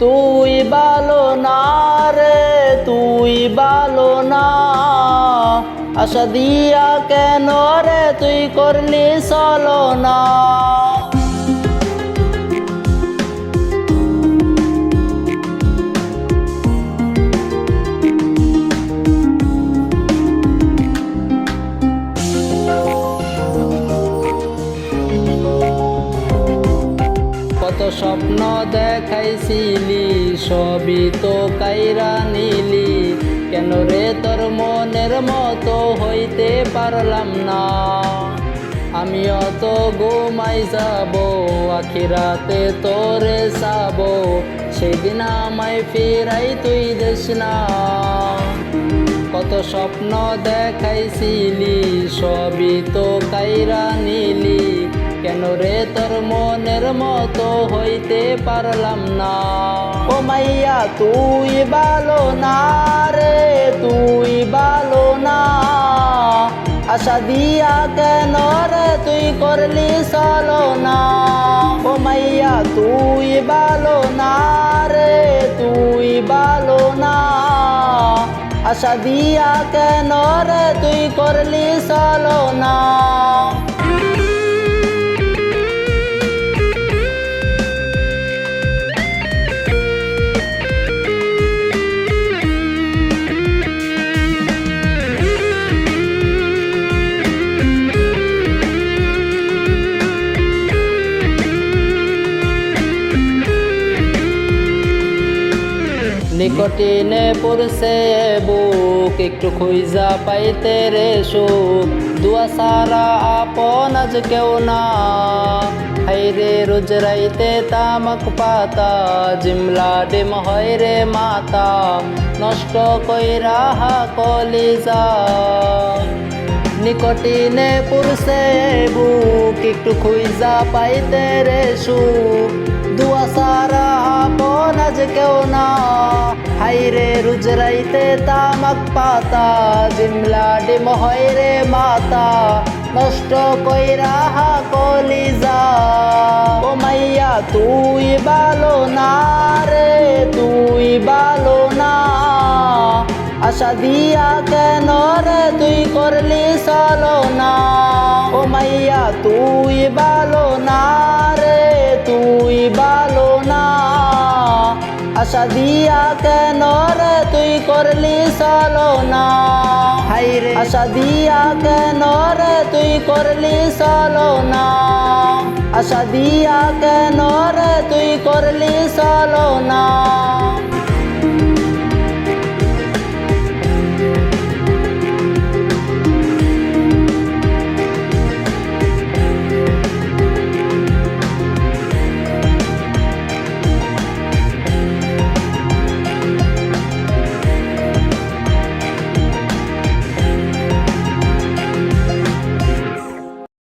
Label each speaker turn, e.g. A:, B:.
A: তুই বালো না রে, তুই বালো না। আশা দিয়া কেন রে, তুই করলি চলো না। কত স্বপ্ন দেখাইছিলি, সবই তো কাইরা নিলি। কেন রে তোর মনের মতো হইতে পারলাম না? আমি অত ঘুমাই যাব আখিরাতে তোরে যাব সেদিন আমায় ফিরাই তুই দেশ না। কত স্বপ্ন দেখাইছিলি, সবই তো কাইরা নিলি। কেন রে তোর মনের মতো হইতে পারলাম না? ও মাইয়া, তুই ভালো না রে, তুই ভালো না। আশা দিয়া কেন রে তুই করলি চলো না? ও মাইয়া, তুই ভালো না রে, তুই ভালো না। আশা দিয়া কেন রে তুই করলি চলো না? নিকটিনে পড়ছে বুক, একটু খুঁজা পাইতে রে সুখ। দুয়া সারা আপন আজ কেউ না। হাইরে রোজ রাইতে তামাক পাতা, জিমলা ডিম হয় রে মাতা। নষ্ট কইরা হা কলিজা। নিকটিনে পুরুষে বুক, একটু খুঁজা পাইতে রে সুখ। দুয়া সারা হাইরে রুজরাইতে তামাক পাতা, জিমলা ডিম হয় রে মাতা, নষ্ট কইরা হা কলিজা। ও মাইয়া, তুই ভালো না রে, তুই ভালো না। আশা দিয়া কেন রে তুই করলি চলো না ও মাইয়া, তুই ভালো না আশা দিয়া কেন রে তুই করলি চলো না হাইরে আশা দিয়া কেন রে তুই করলি চলো না আশা দিয়া কেন রে তুই করলি